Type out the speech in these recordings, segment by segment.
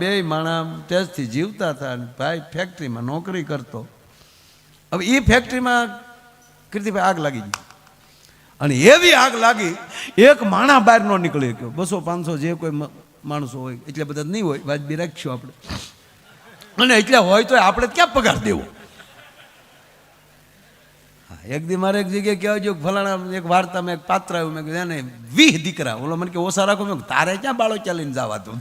બે માણા ત્યાંથી જીવતા હતા ભાઈ ફેક્ટરીમાં નોકરી કરતો. હવે એ ફેક્ટરીમાં કીર્તિભાઈ આગ લાગી ગઈ. અને એવી આગ લાગી, એક માણા બહાર ન નીકળી ગયો. બસો, પાંચસો જે કોઈ માણસો હોય, એટલે બધા નહીં હોય, વાજબી રાખીશું આપણે. અને એટલે હોય તો આપણે ક્યાં પગાર દેવો? એક દી મારે એક જગ્યાએ કહેવાય જો ફલાણા એક વાર્તા મેં એક પાત્ર આવ્યું, મેં કીધું, એને વીહ દીકરા. ઓલો મને કે, ઓછા રાખો. મેં તારે ક્યાં બાળો ચાલીને જવા તું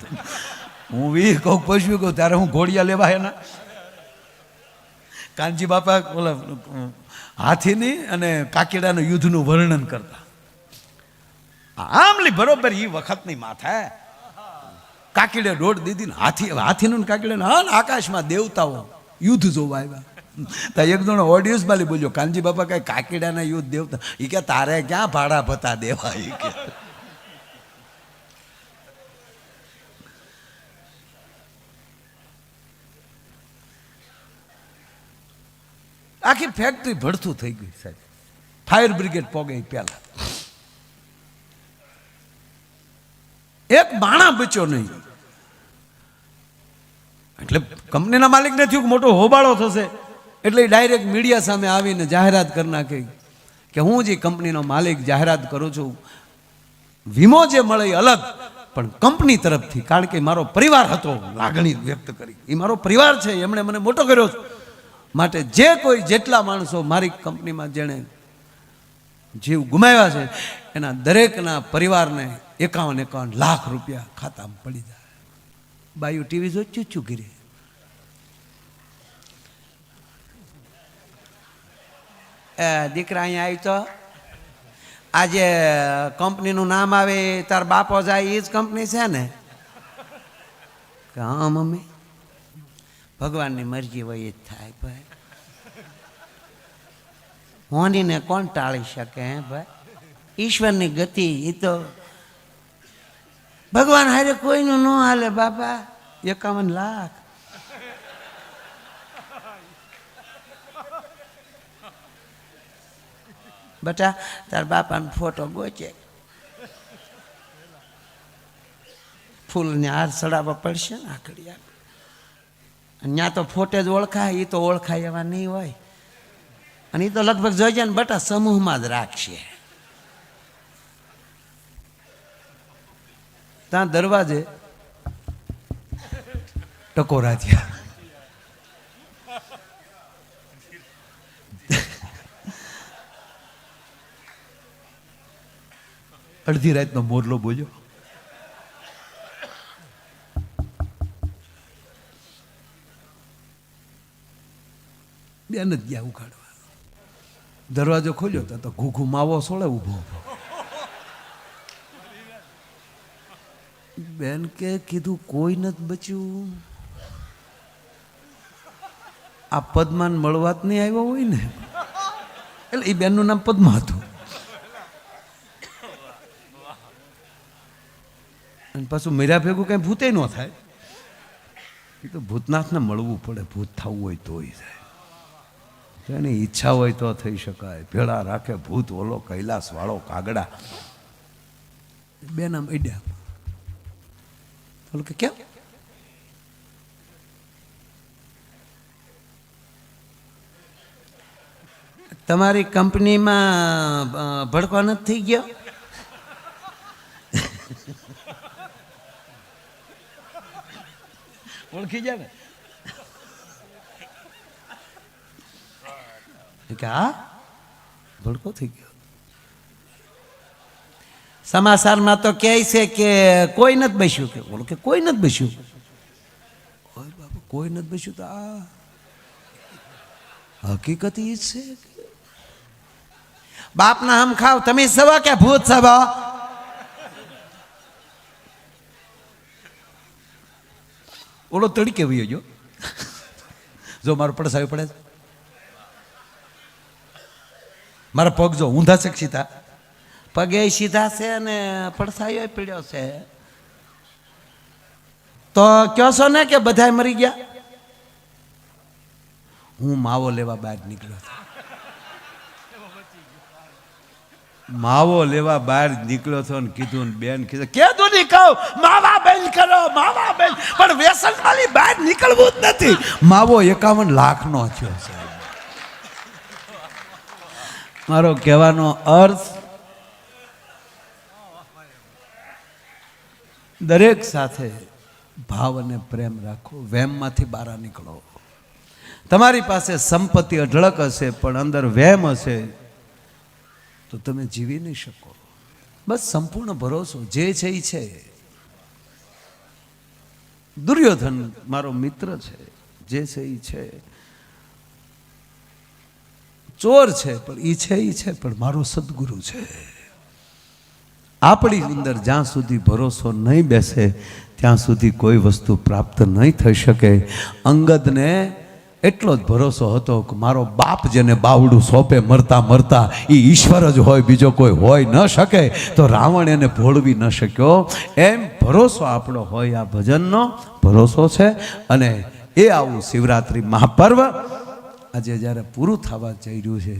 હું વી કહું, પશુ કહું, ત્યારે હું ઘોડિયા લેવા એના. કાનજી બાપા ઓલા, હાથીની અને કાકીડાના યુદ્ધનું વર્ણન કરતા. આમલી બરોબર એ વખતની માથા કાકીડે દોડ દીધી ને હાથી, હાથીનું કાકીડે હા આકાશમાં દેવતાઓ યુદ્ધ જોવા આવ્યા. તો એક જણો ઓડિયન્સ માલી બોલ્યો, કાનજી બાપા કઈ કાકીડાના યુદ્ધ દેવતા? એ કે, તારે ક્યાં ભાડા ભતા દેવા? એ કે. આખી ફેક્ટરી ભડથું થઈ ગઈ સાહેબ. ફાયર બ્રિગેડ પોગે પહેલા. એક માણા બચ્યો નહીં. એટલે કંપનીના માલિકને થયું કે મોટો હોબાળો થશે. એટલે ડાયરેક્ટ મીડિયા સામે આવીને જાહેરાત કરી નાખી કે હું જે કંપનીનો માલિક જાહેરાત કરું છું. વીમો જે મળે અલગ, પણ કંપની તરફથી, કારણ કે મારો પરિવાર હતો લાગણી વ્યક્ત કરી. એ મારો પરિવાર છે, એમણે મને મોટો કર્યો છે. માટે જે કોઈ જેટલા માણસો મારી કંપનીમાં જેણે જીવ ગુમાવ્યા છે, એના દરેકના પરિવારને એકાવન એકાવન લાખ રૂપિયા ખાતામાં પડી જાય. બાયુ ટીવી જો ચૂચું ગીરી. દીકરા અહીંયા આવી તો. આજે કંપનીનું નામ આવે, તાર બાપો જાય એ જ કંપની છે ને? કે હા, મમ્મી. ભગવાનની મરજી હોય એ જ થાય ભાઈ. હોનીને કોણ ટાળી શકે હે ભાઈ? ઈશ્વરની ગતિ એ તો ભગવાન હારે કોઈનું ન હાલે બાપા. એકાવન લાખ. બટા, તાર બાપાનો ફોટો ગોચે. ફૂલને હાર ચડાવવા પડશે ને આકડી ત્યાં તો ફોટે જ ઓળખાય એ તો ઓળખાય એવા નહીં હોય. અને એ તો લગભગ જોઈજે ને બટા સમૂહમાં જ રાખશે. ત્યાં દરવાજે ટકોરા થયા અડધી રાતનો મોરલો બોલ્યો. બેન જ ગયા ઉખાડવા. દરવાજો ખોલ્યો તો તો ઘૂઘુ માવો સોળે ઊભો ઊભો બેન કે કીધું કોઈ નથી બચ્યું. આ પદ્માન મળવા જ નહીં આવ્યો હોય ને. એટલે એ બેનનું નામ પદ્મા હતું. અને પાછું મર્યા ભેગું કઈ ભૂતે ન થાય. એ તો ભૂતનાથને મળવું પડે, ભૂત થવું હોય તોય થાય. એની ઈચ્છા હોય તો થઈ શકાય. ભેળા રાખે, ભૂત, ઓલો, કૈલાસ વાળો, કાગડા. બે નામ અડ્યા કે કેમ? તમારી કંપનીમાં ભડકો નથી થઈ ગયો? ઓળખી જાય ને? કે આ ભડકો થઈ ગયો. સમાચારમાં તો કહે છે કે કોઈ નથી બેસ્યું. કે બોલો કે કોઈ નથી બસ્યું. ઓય બાપા, કોઈ નથી બસ્યું તો આ હકીકત એ છે બાપના હમ ખાવ, તમે સવા કે ભૂત સવા? ઓલો તડકે વયો જો જો મારો પડસાવી પડે છે. મારા પગ જો ઊંધા છે સીધા? પગે સીધા છે અને પડસાયો પીડ્યો છે. તો કહો છો ને કે બધાય મરી ગયા? હું માવો લેવા બહાર નીકળ્યો માવો લેવા બહાર નીકળ્યો છો ને કીધું ને બેન કીધું કીધું નહીં કહું? માવા બેન કરો, માવા બેન. પણ વ્યસન વાળી બહાર નીકળવું જ નથી. માવો એકાવન લાખનો થયો સાહેબ મારો કહેવાનો અર્થ, દરેક સાથે ભાવ અને પ્રેમ રાખો, વેમમાંથી બહાર નીકળો. તમારી પાસે સંપત્તિ અઢળક હશે, પણ અંદર વહેમ હશે, તો તમે જીવી નહીં શકો. બસ સંપૂર્ણ ભરોસો, જે છે એ છે. દુર્યોધન મારો મિત્ર છે, જે છે એ છે. ચોર છે, પણ એ છે એ છે, પણ મારો સદગુરુ છે. આપણી અંદર જ્યાં સુધી ભરોસો નહીં બેસે, ત્યાં સુધી કોઈ વસ્તુ પ્રાપ્ત નહીં થઈ શકે. અંગદને એટલો જ ભરોસો હતો કે મારો બાપ જેને બાવડું સોંપે મરતા મરતા એ ઈશ્વર જ હોય, બીજો કોઈ હોય ન શકે, તો રાવણ એને ભોળવી ન શક્યો. એમ ભરોસો આપણો હોય, આ ભજનનો ભરોસો છે. અને એ આવું શિવરાત્રિ મહાપર્વ આજે જ્યારે પૂરું થવા જઈ રહ્યું છે,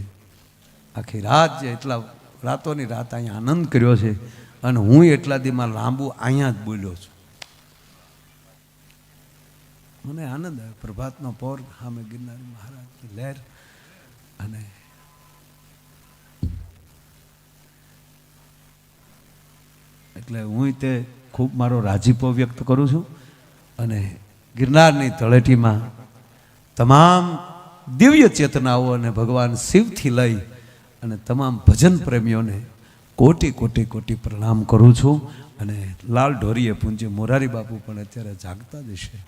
આખી રાત જે એટલા રાતોની રાત અહીંયા આનંદ કર્યો છે અને હું એટલા દીમાં લાંબુ અહીંયા જ બોલ્યો છું. મને આનંદ આવ્યો. પ્રભાતનો પોર સામે ગિરનારી મહારાજની લહેર અને એટલે હું તે ખૂબ મારો રાજીપો વ્યક્ત કરું છું અને ગિરનારની તળેટીમાં તમામ દિવ્ય ચેતનાઓ અને ભગવાન શિવથી લઈ અને તમામ ભજન પ્રેમીઓને કોટી કોટી કોટી પ્રણામ કરું છું. અને લાલ ઢોરીએ પૂંજ્ય મોરારી બાપુ પણ અત્યારે જાગતા જ હશે.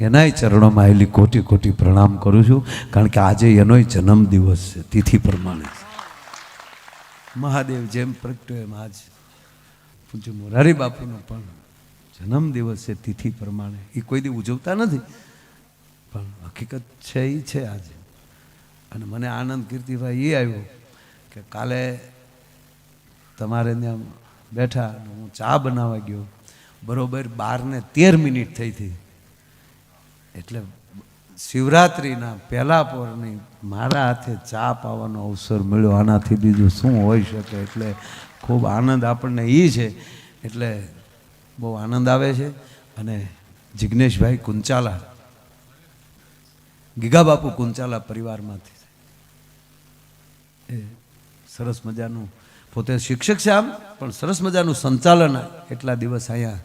એનાય ચરણોમાં આવેલી કોટી કોટી પ્રણામ કરું છું. કારણ કે આજે એનોય જન્મ દિવસ છે, તિથિ પ્રમાણે. મહાદેવ જેમ પ્રગટ્યો એમ આજ પૂજ્ય મોરારી બાપુનો પણ જન્મ દિવસ છે, તિથિ પ્રમાણે. એ કોઈ દી ઉજવતા નથી. પણ હકીકત છે એ છે આજે. અને મને આનંદ કીર્તિભાઈ એ આવ્યો કે કાલે તમારે ત્યાં બેઠા હું ચા બનાવવા ગયો. બરોબર બારને તેર મિનિટ થઈ હતી. એટલે શિવરાત્રિના પહેલા પોરની મારા હાથે ચા પાવાનો અવસર મળ્યો. આનાથી બીજું શું હોઈ શકે એટલે ખૂબ આનંદ આપણને એ છે. એટલે બહુ આનંદ આવે છે. અને જિજ્ઞેશભાઈ કુંચાલા ગીગાબાપુ કુંચાલા પરિવારમાંથી. સરસ મજાનું. પોતે શિક્ષક છે આમ, પણ સરસ મજાનું સંચાલન એટલા દિવસ અહીંયા.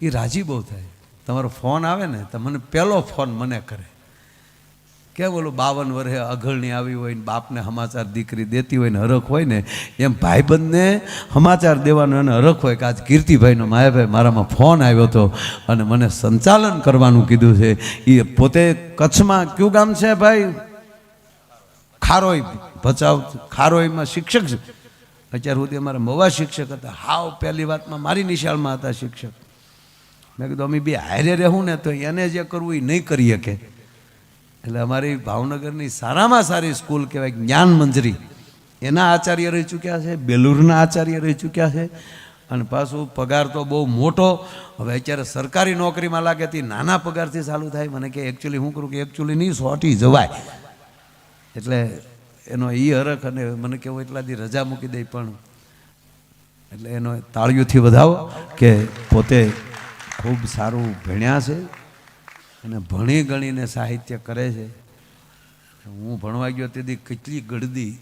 એ રાજી બહુ થાય. તમારો ફોન આવે ને, તો મને પહેલો ફોન મને કરે. કે બોલું બાવન વર્ષે અઘળની આવી હોય ને બાપને સમાચાર દીકરી દેતી હોય ને હરખ હોય ને, એમ ભાઈબંધને સમાચાર દેવાનો અને હરખ હોય કે આજ કીર્તિભાઈનો માયાભાઈ મારામાં ફોન આવ્યો હતો અને મને સંચાલન કરવાનું કીધું છે. એ પોતે કચ્છમાં કયું ગામ છે ભાઈ? ખારોઈ, ભચાઉ, ખારોઈમાં શિક્ષક છે. અત્યાર સુધી અમારા મવા શિક્ષક હતા. હાવ પહેલી વાતમાં મારી નિશાળમાં હતા શિક્ષક. મેં કીધું, અમે બે હારે રહેવું ને તો એને જે કરવું એ નહીં કરી શકે. એટલે અમારી ભાવનગરની સારામાં સારી સ્કૂલ કહેવાય જ્ઞાન મંજરી. એના આચાર્ય રહી ચૂક્યા છે, બેલુરના આચાર્ય રહી ચૂક્યા છે, અને પાછું પગાર તો બહુ મોટો. હવે અત્યારે સરકારી નોકરીમાં લાગે તે નાના પગારથી ચાલુ થાય. મને કે એકચ્યુઅલી હું કરું કે એકચ્યુઅલી નહીં, સોટી જવાય. એટલે એનો એ હરખ અને મને કેવું એટલા દી રજા મૂકી દઈ પણ. એટલે એનો તાળીઓથી વધાવો કે પોતે ખૂબ સારું ભણ્યા છે. અને ભણી ગણીને સાહિત્ય કરે છે. હું ભણવા ગયો તેથી કેટલી ગળદી